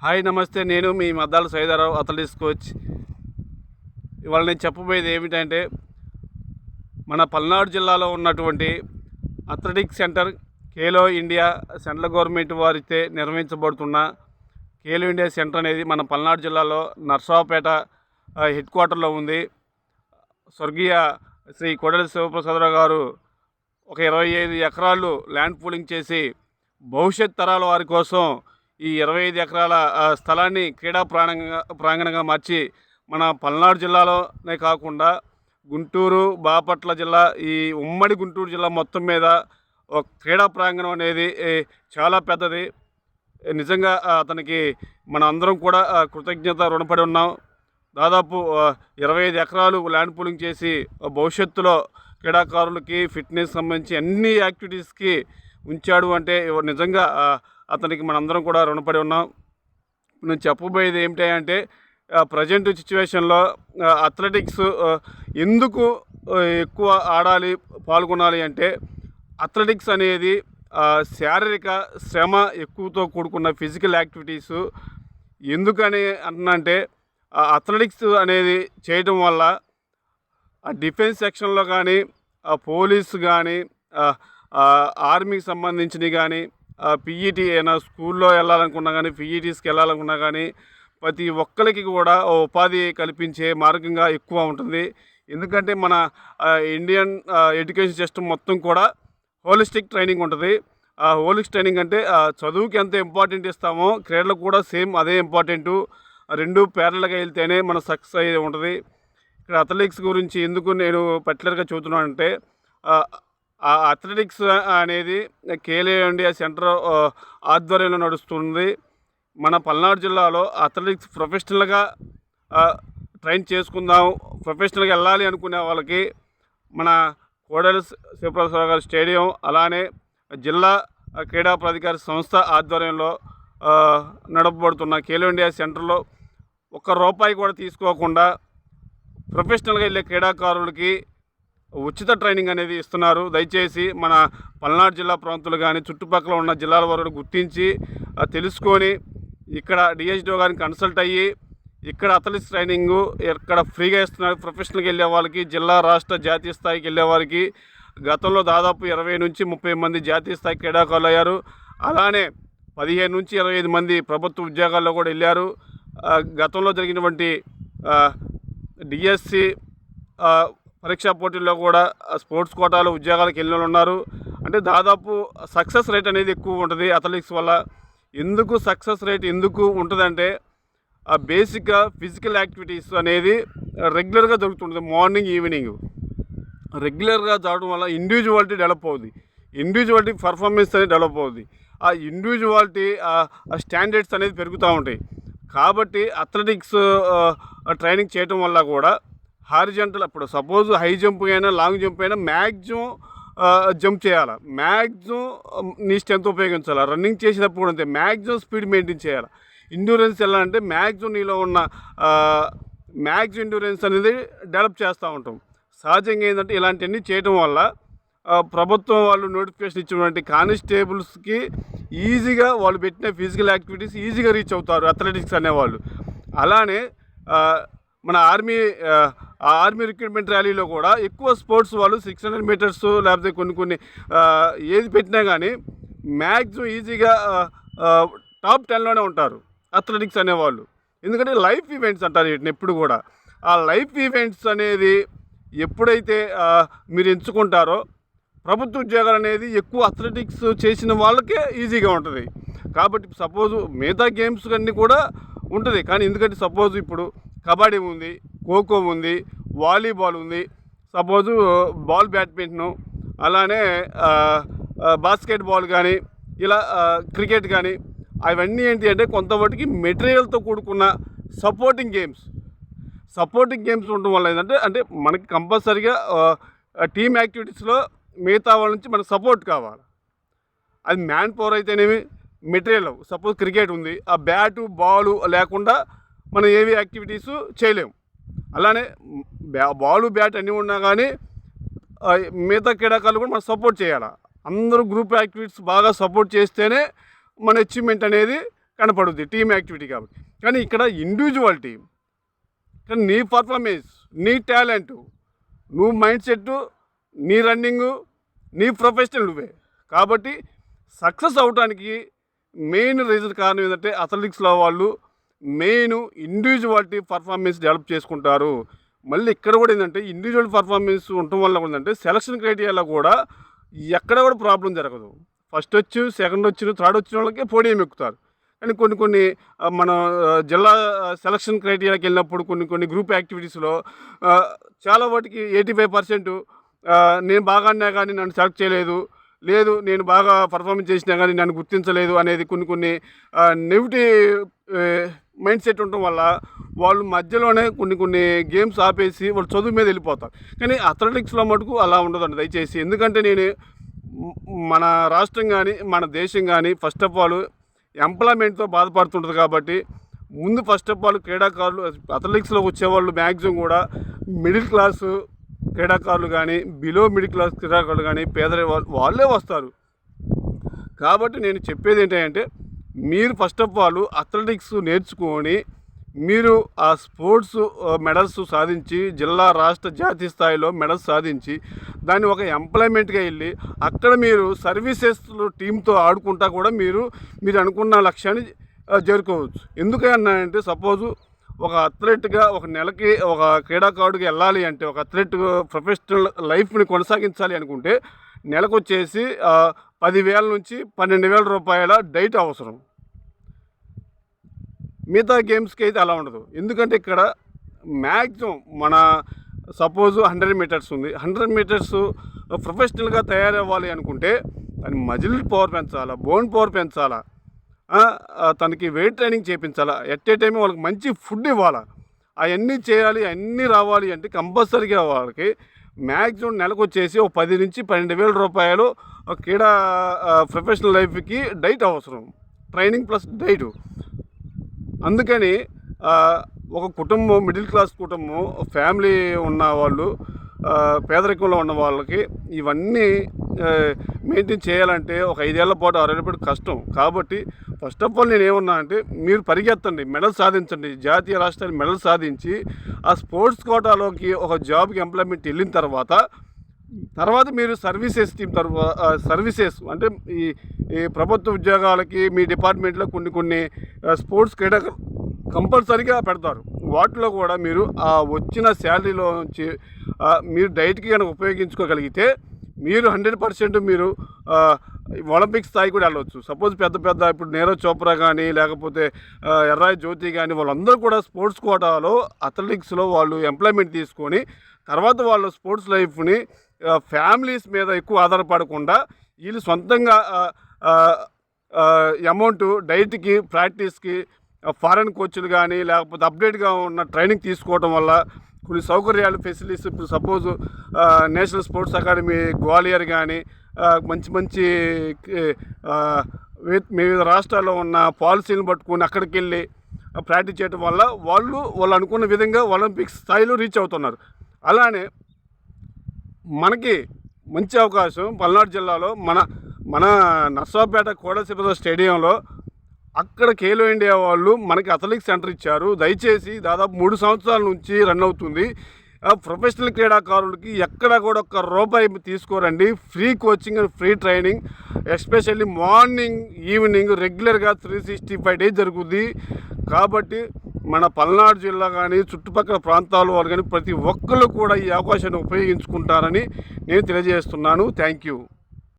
Hi నమస్తే. నేను మీ మద్దాల సైదారావు అథ్లెటిక్స్ కోచ్. ఇవాళ నేను చెప్పబోయేది ఏమిటంటే మన పల్నాడు జిల్లాలో ఉన్నటువంటి athletics centre Khelo India central government వారితే నిర్వహించబడుతున్న ఖేలో ఇండియా సెంటర్ అనేది మన పల్నాడు జిల్లాలో నర్సాపేట హెడ్ క్వార్టర్లో ఉంది. స్వర్గీయ శ్రీ కొడలి శివప్రసాదరావు గారు ఒక ఇరవై ఐదు ఎకరాలు ల్యాండ్ పూలింగ్ చేసి భవిష్యత్ తరాల వారి కోసం ఈ ఇరవై ఐదు ఎకరాల స్థలాన్ని క్రీడా ప్రాంగణంగా ప్రాంగణంగా మార్చి మన పల్నాడు జిల్లాలోనే కాకుండా గుంటూరు బాపట్ల జిల్లా ఈ ఉమ్మడి గుంటూరు జిల్లా మొత్తం మీద ఒక క్రీడా ప్రాంగణం అనేది చాలా పెద్దది. నిజంగా అతనికి మన అందరం కూడా కృతజ్ఞత రుణపడి ఉన్నాం. దాదాపు ఇరవై ఐదు ఎకరాలు ల్యాండ్ పూలింగ్ చేసి భవిష్యత్తులో క్రీడాకారులకి ఫిట్నెస్ సంబంధించి అన్ని యాక్టివిటీస్కి ఉంచాడు అంటే నిజంగా అతనికి మనందరం కూడా రుణపడి ఉన్నాం. నేను చెప్పబోయేది ఏమిటి అంటే ప్రజెంట్ సిచ్యువేషన్లో అథ్లెటిక్స్ ఎందుకు ఎక్కువ ఆడాలి పాల్గొనాలి అంటే అథ్లెటిక్స్ అనేది శారీరక శ్రమ ఎక్కువతో కూడుకున్న ఫిజికల్ యాక్టివిటీస్. ఎందుకని అంటున్నంటే అథ్లెటిక్స్ అనేది చేయడం వల్ల డిఫెన్స్ సెక్షన్లో కానీ ఆ పోలీస్ కానీ ఆర్మీకి సంబంధించినవి కానీ పీఈటీ అయినా స్కూల్లో వెళ్ళాలనుకున్నా కానీ పిఈటీస్కి వెళ్ళాలనుకున్నా కానీ ప్రతి ఒక్కరికి కూడా ఉపాధి కల్పించే మార్గంగా ఎక్కువ ఉంటుంది. ఎందుకంటే మన ఇండియన్ ఎడ్యుకేషన్ సిస్టమ్ మొత్తం కూడా హోలిస్టిక్ ట్రైనింగ్ ఉంటుంది. ఆ హోలిస్టిక్ ట్రైనింగ్ అంటే చదువుకి ఎంత ఇంపార్టెంట్ ఇస్తామో క్రీడలకు కూడా సేమ్ అదే ఇంపార్టెంటు రెండు పేర్లగా వెళ్తేనే మన సక్సెస్ అయ్యేది ఉంటుంది. ఇక్కడ అథ్లెటిక్స్ గురించి ఎందుకు నేను పర్టికులర్గా చెబుతున్నాను అంటే ఆ అథ్లెటిక్స్ అనేది కేలే ఇండియా సెంటర్ ఆధ్వర్యంలో నడుస్తుంది. మన పల్నాడు జిల్లాలో అథ్లెటిక్స్ ప్రొఫెషనల్గా ట్రైన్ చేసుకుందాం ప్రొఫెషనల్గా వెళ్ళాలి అనుకునే వాళ్ళకి మన కోడలి శివప్రసాద్ గారి స్టేడియం అలానే జిల్లా క్రీడా ప్రాధికార సంస్థ ఆధ్వర్యంలో నడపబడుతున్న ఖేలో ఇండియా సెంటర్లో ఒక్క రూపాయి కూడా తీసుకోకుండా ప్రొఫెషనల్గా వెళ్ళే క్రీడాకారులకి ఉచిత ట్రైనింగ్ అనేది ఇస్తున్నారు. దయచేసి మన పల్నాడు జిల్లా ప్రాంతాలు కానీ చుట్టుపక్కల ఉన్న జిల్లాల వరకు గుర్తించి తెలుసుకొని ఇక్కడ డిహెచ్డో గారిని కన్సల్ట్ అయ్యి ఇక్కడ అథ్లెటిక్స్ ట్రైనింగ్ ఇక్కడ ఫ్రీగా ఇస్తున్నారు. ప్రొఫెషనల్కి వెళ్ళే వాళ్ళకి జిల్లా రాష్ట్ర జాతీయ స్థాయికి వెళ్ళే వారికి గతంలో దాదాపు ఇరవై నుంచి ముప్పై మంది జాతీయ స్థాయి క్రీడాకారులు అయ్యారు. అలానే పదిహేను నుంచి ఇరవై ఐదు మంది ప్రభుత్వ ఉద్యోగాల్లో కూడా వెళ్ళారు. గతంలో జరిగినటువంటి డిఎస్సి పరీక్షా పోటీల్లో కూడా స్పోర్ట్స్ కోటాలో ఉద్యోగాలకు వెళ్ళిన వాళ్ళు ఉన్నారు. అంటే దాదాపు సక్సెస్ రేట్ అనేది ఎక్కువ ఉంటుంది అథ్లెటిక్స్ వల్ల. ఎందుకు సక్సెస్ రేట్ ఎందుకు ఉంటుందంటే ఆ బేసిక్గా ఫిజికల్ యాక్టివిటీస్ అనేది రెగ్యులర్గా జరుగుతుంటుంది మార్నింగ్ ఈవినింగ్. రెగ్యులర్గా జరగడం వల్ల ఇండివిజువాలిటీ డెవలప్ అవుద్ది. ఇండివిజువాలిటీ పర్ఫార్మెన్స్ అనేది డెవలప్ అవుతుంది ఆ ఇండివిజువాలిటీ ఆ స్టాండర్డ్స్ అనేది పెరుగుతూ ఉంటాయి. కాబట్టి అథ్లెటిక్స్ ట్రైనింగ్ చేయటం వల్ల కూడా హారిజంటల్ ఇప్పుడు సపోజ్ హై జంప్ అయినా లాంగ్ జంప్ అయినా మ్యాక్సిమం జంప్ చేయాలి? మ్యాక్సిమం నీ స్ట్రెంత్ ఉపయోగించాలి? రన్నింగ్ చేసినప్పుడు కూడా అంతే. మ్యాక్సిమం స్పీడ్ మెయింటైన్ చేయాలి? ఇండ్యూరెన్స్ ఎలా అంటే మ్యాక్సిమం నీలో ఉన్న మ్యాక్స్ ఇండ్యూరెన్స్ అనేది డెవలప్ చేస్తూ ఉంటాం. సహజంగా ఏంటంటే ఇలాంటివన్నీ చేయడం వల్ల ప్రభుత్వం వాళ్ళు నోటిఫికేషన్ ఇచ్చినటువంటి కానిస్టేబుల్స్కి ఈజీగా వాళ్ళు పెట్టిన ఫిజికల్ యాక్టివిటీస్ ఈజీగా రీచ్ అవుతారు అథ్లెటిక్స్ అనేవాళ్ళు. అలానే మన ఆర్మీ ఆర్మీ రిక్రూట్మెంట్ ర్యాలీలో కూడా ఎక్కువ స్పోర్ట్స్ వాళ్ళు సిక్స్ హండ్రెడ్ మీటర్స్ లేకపోతే కొన్ని కొన్ని ఏది పెట్టినా కానీ మ్యాక్సిమం ఈజీగా టాప్ టెన్లోనే ఉంటారు అథ్లెటిక్స్ అనేవాళ్ళు. ఎందుకంటే లైఫ్ ఈవెంట్స్ అంటారు వీటిని ఎప్పుడు కూడా. ఆ లైఫ్ ఈవెంట్స్ అనేది ఎప్పుడైతే మీరు ఎంచుకుంటారో ప్రభుత్వ ఉద్యోగాలు అనేది ఎక్కువ అథ్లెటిక్స్ చేసిన వాళ్ళకే ఈజీగా ఉంటుంది. కాబట్టి సపోజ్ మిగతా గేమ్స్ అన్నీ కూడా ఉంటుంది. కానీ ఎందుకంటే సపోజ్ ఇప్పుడు కబడ్డీ ఉంది ఖోఖో ఉంది వాలీబాల్ ఉంది. సపోజు బాల్ బ్యాడ్మింటను అలానే బాస్కెట్బాల్ కానీ ఇలా క్రికెట్ కానీ అవన్నీ ఏంటి అంటే కొంతవరకు మెటీరియల్తో కూడుకున్న సపోర్టింగ్ గేమ్స్. సపోర్టింగ్ గేమ్స్ ఉండడం వల్ల ఏంటంటే అంటే మనకి కంపల్సరీగా టీమ్ యాక్టివిటీస్లో మిగతా వాళ్ళ నుంచి మనకు సపోర్ట్ కావాలి. అది మ్యాన్ పవర్ అయితేనేమి మెటీరియల్ సపోజ్ క్రికెట్ ఉంది ఆ బ్యాటు బాలు లేకుండా మనం ఏవి యాక్టివిటీస్ చేయలేము. అలానే బ్యా బాలు బ్యాట్ అన్నీ ఉన్నా కానీ మిగతా క్రీడాకారులు కూడా మనం సపోర్ట్ చేయాలి? అందరూ గ్రూప్ యాక్టివిటీస్ బాగా సపోర్ట్ చేస్తేనే మన అచీవ్మెంట్ అనేది కనపడుద్ది టీమ్ యాక్టివిటీ కాబట్టి. కానీ ఇక్కడ ఇండివిజువాలిటీ కానీ నీ పర్ఫార్మెన్స్ నీ టాలెంట్ నువ్వు మైండ్ సెట్ నీ రన్నింగ్ నీ ప్రొఫెషనల్ నువ్వే. కాబట్టి సక్సెస్ అవడానికి మెయిన్ రీజన్ కారణం ఏంటంటే అథ్లెటిక్స్లో వాళ్ళు మెయిన్ ఇండివిజువాలిటీ పర్ఫార్మెన్స్ డెవలప్ చేసుకుంటారు. మళ్ళీ ఇక్కడ కూడా ఏంటంటే ఇండివిజువల్ పర్ఫార్మెన్స్ ఉండటం వల్ల ఏంటంటే సెలక్షన్ క్రైటీరియాలో కూడా ఎక్కడ కూడా ప్రాబ్లం జరగదు. ఫస్ట్ వచ్చి సెకండ్ వచ్చిన థర్డ్ వచ్చిన వాళ్ళకే పోడియం ఎక్కుతారు. కానీ కొన్ని కొన్ని మన జిల్లా సెలక్షన్ క్రైటీరియాకి వెళ్ళినప్పుడు కొన్ని కొన్ని గ్రూప్ యాక్టివిటీస్లో చాలా వాటికి ఎయిటీ ఫైవ్ పర్సెంట్ నేను బాగా కానీ నన్ను సెలెక్ట్ చేయలేదు. లేదు నేను బాగా పర్ఫార్మెన్స్ చేసినా కానీ నన్ను గుర్తించలేదు అనేది కొన్ని కొన్ని నెగిటివ్ మైండ్ సెట్ ఉండటం వల్ల వాళ్ళు మధ్యలోనే కొన్ని కొన్ని గేమ్స్ ఆపేసి వాళ్ళు చదువు మీద వెళ్ళిపోతారు. కానీ అథ్లెటిక్స్లో మటుకు అలా ఉండదండి దయచేసి. ఎందుకంటే నేను మన రాష్ట్రం కానీ మన దేశం కానీ ఫస్ట్ ఆఫ్ ఆల్ ఎంప్లాయ్మెంట్తో బాధపడుతుంటుంది కాబట్టి ముందు ఫస్ట్ ఆఫ్ ఆల్ క్రీడాకారులు అథ్లెటిక్స్లో వచ్చేవాళ్ళు మ్యాక్సిమం కూడా మిడిల్ క్లాసు క్రీడాకారులు కానీ బిలో మిడిల్ క్లాస్ క్రీడాకారులు కానీ పేదరి వాళ్ళు వాళ్ళే వస్తారు. కాబట్టి నేను చెప్పేది ఏంటంటే మీరు ఫస్ట్ ఆఫ్ ఆల్ అథ్లెటిక్స్ నేర్చుకొని మీరు ఆ స్పోర్ట్స్ మెడల్స్ సాధించి జిల్లా రాష్ట్ర జాతీయ స్థాయిలో మెడల్స్ సాధించి దాన్ని ఒక ఎంప్లాయ్మెంట్గా వెళ్ళి అక్కడ మీరు సర్వీసెస్ టీంతో ఆడుకుంటా కూడా మీరు మీరు అనుకున్న లక్ష్యాన్ని చేరుకోవచ్చు. ఎందుకన్నా అంటే సపోజు ఒక అథ్లెట్గా ఒక నెలకి ఒక క్రీడాకారుడికి వెళ్ళాలి అంటే ఒక అథ్లెట్ ప్రొఫెషనల్ లైఫ్ని కొనసాగించాలి అనుకుంటే నెలకొచ్చేసి పదివేల నుంచి పన్నెండు వేల రూపాయల డైట్ అవసరం. మిగతా గేమ్స్కి అయితే అలా ఉండదు. ఎందుకంటే ఇక్కడ మ్యాక్సిమం మన సపోజ్ హండ్రెడ్ మీటర్స్ ఉంది. హండ్రెడ్ మీటర్స్ ప్రొఫెషనల్గా తయారవ్వాలి అనుకుంటే దాని మజిల్ పవర్ పెంచాలా బోన్ పవర్ పెంచాలా తనకి వెయిట్ ట్రైనింగ్ చేయించాలా ఎట్ ఏ టైం వాళ్ళకి మంచి ఫుడ్ ఇవ్వాలా అవన్నీ చేయాలి అన్నీ రావాలి అంటే కంపల్సరీగా వాళ్ళకి మ్యాక్సిమం నెలకు వచ్చేసి ఒక పది నుంచి పన్నెండు వేల రూపాయలు క్రీడా ప్రొఫెషనల్ లైఫ్కి డైట్ అవసరం. Training plus diet. అందుకని ఒక కుటుంబం మిడిల్ క్లాస్ కుటుంబం ఫ్యామిలీ ఉన్న వాళ్ళు పేదరికంలో ఉన్న వాళ్ళకి ఇవన్నీ మెయింటైన్ చేయాలంటే ఒక ఐదేళ్ళ పాటు ఆరేళ్ళపాటు కష్టం. కాబట్టి ఫస్ట్ ఆఫ్ ఆల్ నేను ఏమన్నా అంటే మీరు పరిగెత్తండి మెడల్ సాధించండి జాతీయ రాష్ట్రాన్ని మెడల్ సాధించి ఆ స్పోర్ట్స్ కోటాలోకి ఒక జాబ్కి ఎంప్లాయ్మెంట్ వెళ్ళిన తర్వాత తర్వాత మీరు సర్వీసెస్ టీమ్ తర్వాత సర్వీసెస్ అంటే ఈ ఈ ప్రభుత్వ ఉద్యోగాలకి మీ డిపార్ట్మెంట్లో కొన్ని కొన్ని స్పోర్ట్స్ క్రీడా కంపల్సరీగా పెడతారు. వాటిలో కూడా మీరు ఆ వచ్చిన శాలరీలో నుంచి మీరు డైట్కి కనుక ఉపయోగించుకోగలిగితే మీరు హండ్రెడ్ పర్సెంట్ మీరు ఒలింపిక్స్ ఒలింపిక్ స్థాయి కూడా వెళ్ళవచ్చు సపోజ్ పెద్ద పెద్ద ఇప్పుడు నీరజ్ చోప్రా కానీ లేకపోతే ఎర్రాయ్ జ్యోతి కానీ వాళ్ళందరూ కూడా స్పోర్ట్స్ కోటాలో అథ్లెటిక్స్లో వాళ్ళు ఎంప్లాయ్మెంట్ తీసుకొని తర్వాత వాళ్ళ స్పోర్ట్స్ లైఫ్ని ఫ్యామిలీస్ మీద ఎక్కువ ఆధారపడకుండా వీళ్ళు సొంతంగా అమౌంట్ డైట్కి ప్రాక్టీస్కి ఫారెన్ కోచ్లు కానీ లేకపోతే అప్డేట్గా ఉన్న ట్రైనింగ్ తీసుకోవడం వల్ల కొన్ని సౌకర్యాలు ఫెసిలిటీస్ ఇప్పుడు suppose national sports academy Gwalior కానీ మంచి మంచి వి- వివిధ రాష్ట్రాల్లో ఉన్న పాలసీని పట్టుకొని అక్కడికి వెళ్ళి ప్రాక్టీస్ చేయడం వల్ల వాళ్ళు వాళ్ళు అనుకున్న విధంగా ఒలింపిక్స్ స్థాయిలో రీచ్ అవుతున్నారు. అలానే మనకి మంచి అవకాశం పల్నాడు జిల్లాలో మన మన నర్సాపేట కోడసిపద స్టేడియంలో అక్కడ ఖేలో ఇండియా వాళ్ళు మనకి అథ్లెటిక్స్ సెంటర్ ఇచ్చారు. దయచేసి దాదాపు మూడు సంవత్సరాల నుంచి రన్ అవుతుంది. ప్రొఫెషనల్ క్రీడాకారులకి ఎక్కడ కూడా ఒక్క రూపాయి తీసుకోరండి. Free coaching and free training especially morning evening రెగ్యులర్గా త్రీ సిక్స్టీ ఫైవ్ డేస్ జరుగుద్ది. కాబట్టి మన పల్నాడు జిల్లా కానీ చుట్టుపక్కల ప్రాంతాల వాళ్ళు కానీ ప్రతి ఒక్కళ్ళు కూడా ఈ అవకాశాన్ని ఉపయోగించుకుంటారని నేను తెలియజేస్తున్నాను. Thank you.